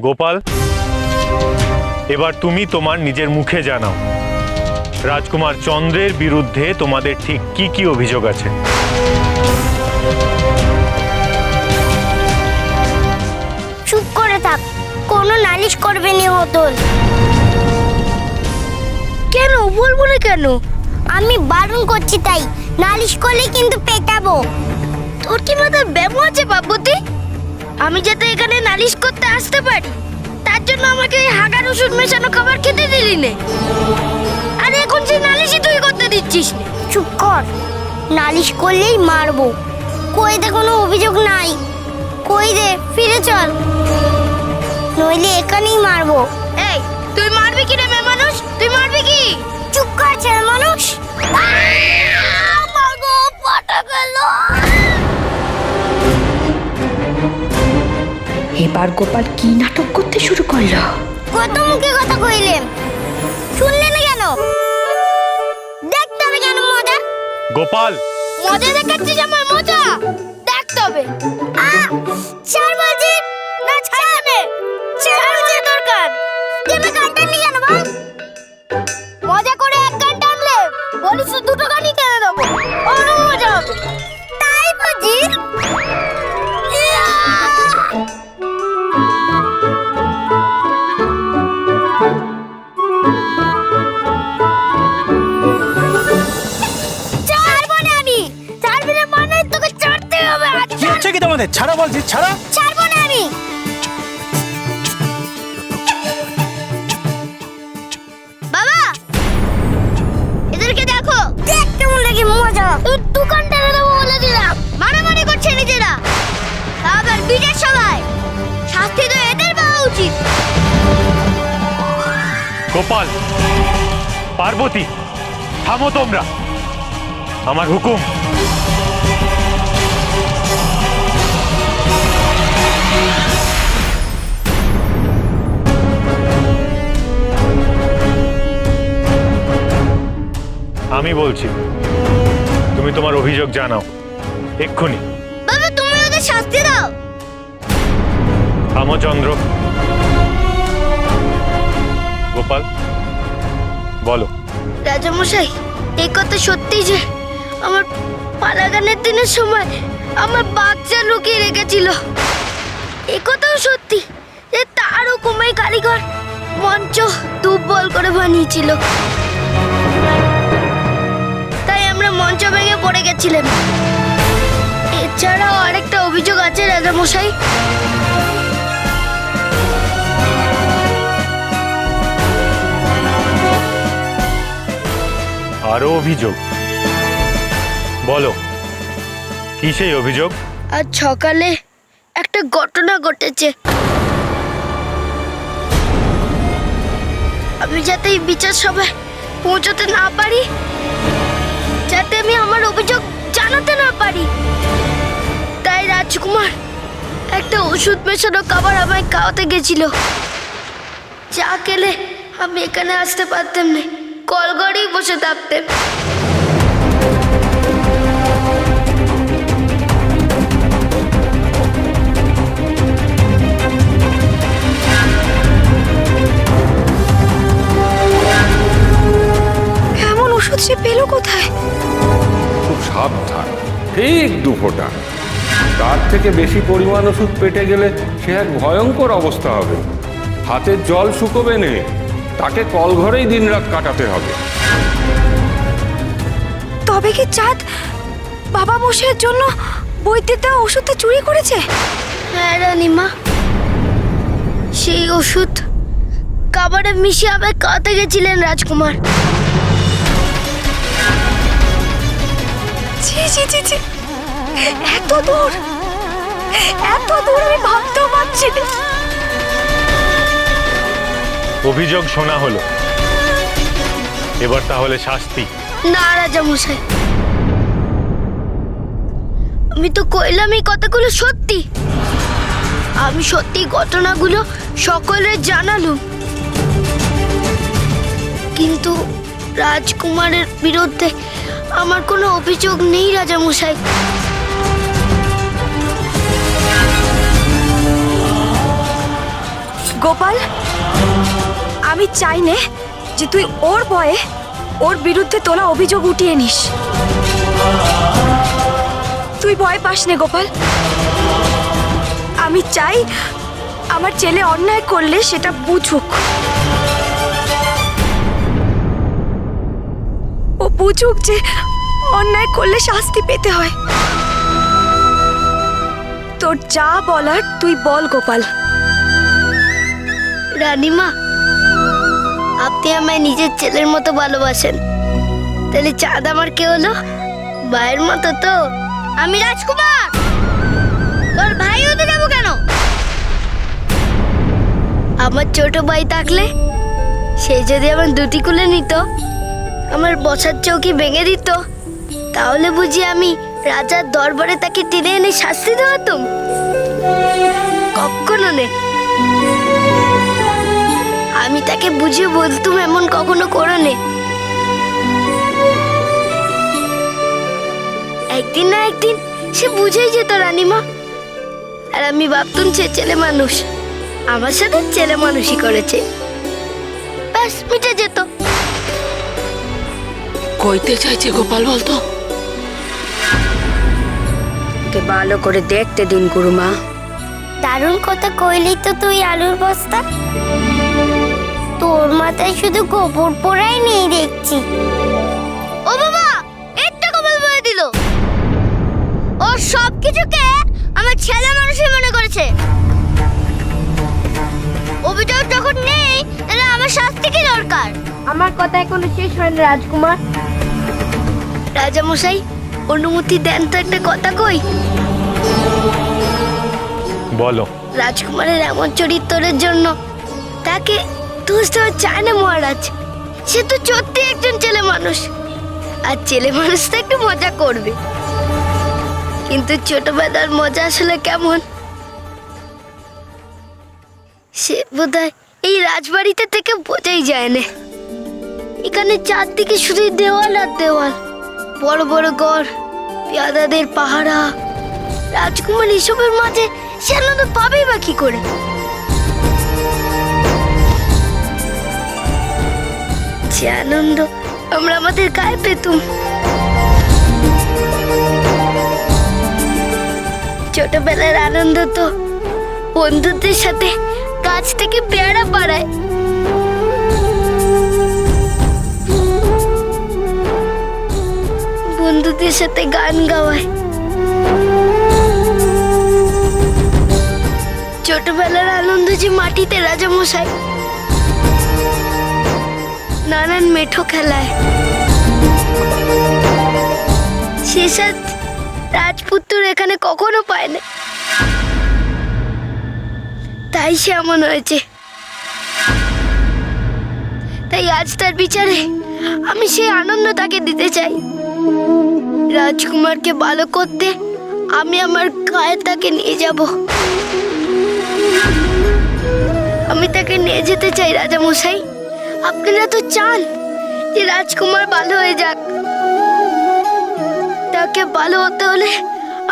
গোপাল এবার তুমি তোমার নিজের মুখে জানাও। রাজকুমার চন্দ্রের বিরুদ্ধে তোমাদের ঠিক কি কি অভিযোগ আছে? চুপ করে থাক কোনো নালিশ করবে নি হতল কেন? বলব না কেন? আমি বারণ করছি তাই নালিশ করলে কিন্তু পেটাবো। তোর কি মাথায় ব্যামো আছে বাবুতি? আমি যাতে এখানে নালিশ করতে আসতে পারি। তার জন্য আমাকে এই হাগার ওষুধ মেশানো খাবার খেতে দিলি নে। আর এখন সেই নালিশই তুই করতে দিচ্ছিস নে। চুপ কর। নালিশ করলেই মারবো। কই দে কোনো অভিযোগ নাই। কই দে ফিরে চল। নইলে এখানেই মারবো। এই তুই মারবি কি রে মেয়ে মানুষ? তুই মারবি কি? চুপ কর ছেলে মানুষ। মাগো পাটা গেল এবার গোপাল কি নাটক করতে শুরু করল? কত মুখে কথা কইলেন শুনলে না কেন? দেখতে হবে কেন মজা? গোপাল। মজা দেখাচ্ছিস আমার মজা? দেখতে হবে। আ ছাড় বলছি না ছাড়বে ছাড় বলছি দরকার। দেবে গানটা নিয়ে কেন বল মজা করে এক গান টানলে বলিস দুটো গানই তোমাদের ছাড়া বলছি ছাড়া। ছাড়বো না আমি। বাবা এদেরকে দেখো। দেখ কেমন লাগে মজা। দোকান টেনে দেবো বলে দিলাম। মারামারি করছে নিজেরা। আবার বিজয় সবাই। শাস্তি তো এদের পাওয়া উচিত। গোপাল পার্বতী থামো তোমরা। আমার হুকুম। আমি বলছি তুমি তোমার অভিযোগ জানাও। এক্ষুনি। বাবা তুমি ওদের শাস্তি দাও। থামো চন্দ্র। গোপাল বলো। রাজামশাই এই কথা সত্যি যে আমার পালাগানের দিনের সময় আমার বাচ্চা লুকিয়ে রেখেছিল। এ কথাও সত্যি যে তারও কুমাই কারিগর মঞ্চ দুর্বল করে বানিয়েছিল। পড়ে গেছিলেন। এছাড়াও আরেকটা অভিযোগ আছে রাজামশাই। আরও অভিযোগ। বলো কি সেই অভিযোগ? আজ সকালে একটা ঘটনা ঘটেছে। আমি যাতে এই বিচার সভায় পৌঁছতে না পারি আমি আমার অভিযোগ জানাতে না পারি। তাই রাজকুমার, একটা ওষুধ মেশানো খাবার আমায় খাওয়াতে গেছিল। যা খেলে আমি এখানে আসতে পারতাম না। কলগড়েই বসে থাকতেন ঠিক দু ফোঁটা তার থেকে বেশি পরিমাণ ওষুধ পেটে গেলে সে এক ভয়ঙ্কর অবস্থা হবে। হাতের জল শুকোবে নে তাকে কল কলঘরেই দিনরাত কাটাতে হবে। তবে কি চাঁদ বাবা বসের জন্য দেওয়া ওষুধটা চুরি করেছে? হ্যাঁ রানিমা সেই ওষুধ খাবারে মিশিয়ে আবার খাওয়াতে গেছিলেন রাজকুমার। ছি ছি ছি ছি। এত দূর এত দূর আমি ভাবতেও পারছি না অভিযোগ শোনা হলো। এবার তাহলে শাস্তি। না রাজা মশাই। আমি তো কইলাম এই কথাগুলো সত্যি। আমি সত্যি ঘটনাগুলো সকলের জানালুম। কিন্তু রাজকুমারের বিরুদ্ধে আমার কোনো অভিযোগ নেই রাজা মশাই গোপাল, আমি চাই নে যে তুই ওর ভয়ে ওর বিরুদ্ধে তোলা অভিযোগ উঠিয়ে নিস। তুই ভয় পাস নে, গোপাল। আমি চাই আমার ছেলে অন্যায় করলে সেটা বুঝুক। বুঝুক যে অন্যায় করলে শাস্তি পেতে হয়। তোর যা বলার তুই বল, গোপাল। রানীমা, আপনি আমায় নিজের ছেলের মতো ভালোবাসেন। তাহলে চাঁদ আমার কে হলো? ভাইয়ের মতো তো। আমি রাজকুমার! তোর ভাই হতে যাব কেন? আমার ছোট ভাই থাকলে সে যদি আমার দুটি কুলে নিত আমার বসার চৌকি ভেঙে দিত। তাহলে বুঝি আমি রাজার দরবারে তাকে টেনে এনে শাস্তি দেওয়াতুম? কখনো নে। আমি তাকে বুঝিয়ে বলতুম এমন কখনো করো নে। একদিন না একদিন সে বুঝেই যেত রানীমা। আর আমি ভাবতুম সে ছেলে মানুষ। আমার সাথে ছেলে মানুষই করেছে। ব্যাস, মিটে যেত। কইতে চাইছে গোপাল বলতো কে ভালো করে দেখতে দিন গুরুমা। দারুণ কথা কইলি তো তুই আলুর বস্তা। তোর মাথায় শুধু গোবর পোড়াই নেই দেখছি। ও বাবা একটা কপাল বলে দিল। ও সব কিছুকে আমার ছেলে মানুষই মনে করেছে। অভিযোগ যখন নেই তাহলে আমার শাস্তি কি দরকার? আমার কথা এখনও শেষ হয় না রাজকুমার। রাজা মশাই অনুমতি দেন তো একটা কথা কই। বলো। রাজকুমারের এমন চরিত্রের জন্য তাকে দোষ দেওয়া চায় না মহারাজ। সে তো সত্যি একজন ছেলে মানুষ। আর ছেলে মানুষ তো একটু মজা করবে। কিন্তু ছোটবেলার মজা আসলে কেমন? সে বোধহয় এই রাজবাড়িতে থেকে বোঝাই যায় না এখানে চারদিকে শুধুই দেওয়াল আর দেওয়াল। বড় বড় ঘর, পেয়াদাদের পাহারা, রাজকুমার এসবের মাঝে সে আনন্দ পাবেই বা কি করে? যে আনন্দ আমরা আমাদের গায়ে পেতুম। ছোটবেলার আনন্দ তো বন্ধুদের সাথে গাছ থেকে পেয়ারা পাড়ায় বন্ধুদের সাথে গান গাওয়ায়। ছোটবেলার আনন্দ যে মাটিতে রাজামশাই। নানান মেঠো খেলায়। শেষাদ রাজপুত্র এখানে কখনো পায় না তাই সে এমন হয়েছে। তাই আজ তার বিচারে আমি সেই আনন্দ তাকে দিতে চাই। রাজকুমারকে ভালো করতে আমি আমার গায়ে তাকে নিয়ে যাব। আমি তাকে নিয়ে যেতে চাই রাজা মশাই আপনারা তো চান যে রাজকুমার ভালো হয়ে যাক। তাকে ভালো হতে হলে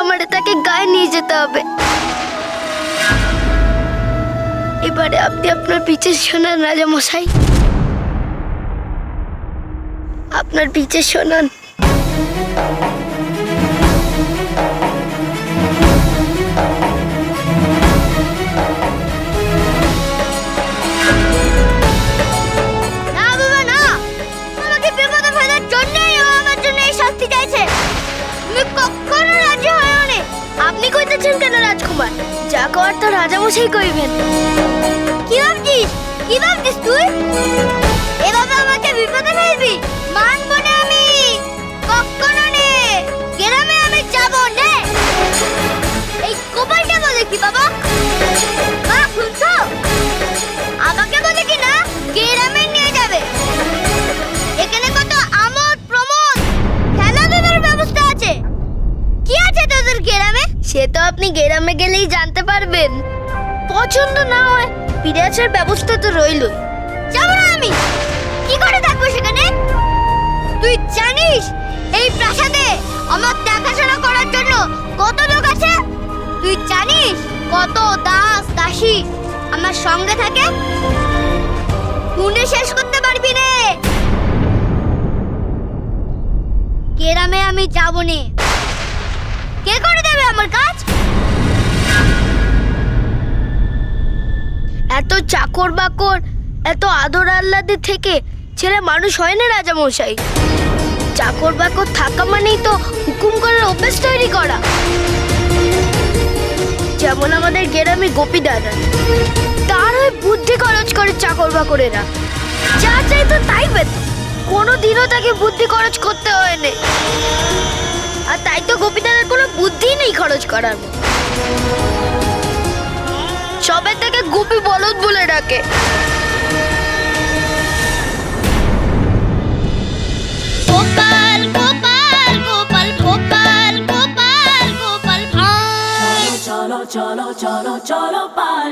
আমার তাকে গায়ে নিয়ে যেতে হবে। এবারে আপনি আপনার পিছে শোনান রাজা মশাই আপনার পিছে শোনান সে তো আপনি গ্রামে গেলেই জানতে পারবেন। পছন্দ না হয়, ফিরে আসার ব্যবস্থা তো রইলই। যাব না আমি। কি করে থাকব সেখানে? তুই জানিস, এই প্রাসাদে আমার দেখাশোনা করার জন্য কত লোক আছে? তুই জানিস কত দাস দাসী আমার সঙ্গে থাকে? শুনে শেষ করতে পারবি রে গ্রামে আমি যাব নে। কে করে আমার কাজ? এত চাকর বাকর, এত আদর আহ্লাদের থেকে ছেলে মানুষ হয় না রাজা মশাই চাকর বাকর থাকা মানেই তো হুকুম করার অভ্যেস তৈরি করা। যেমন আমাদের গ্রামে গোপী দাদা, তার ওই বুদ্ধি খরচ করে চাকর বাকরেরা। যা চাই তো তাই পেত কোনো দিনও তাকে বুদ্ধি খরচ করতে হয়নি আর তাই তো গোপী দাদার কোনো বুদ্ধি নেই। খরচ করার। সবে থেকে গুপি বলদ বলে ডাকে। চলো চলো চলো চলো গোপাল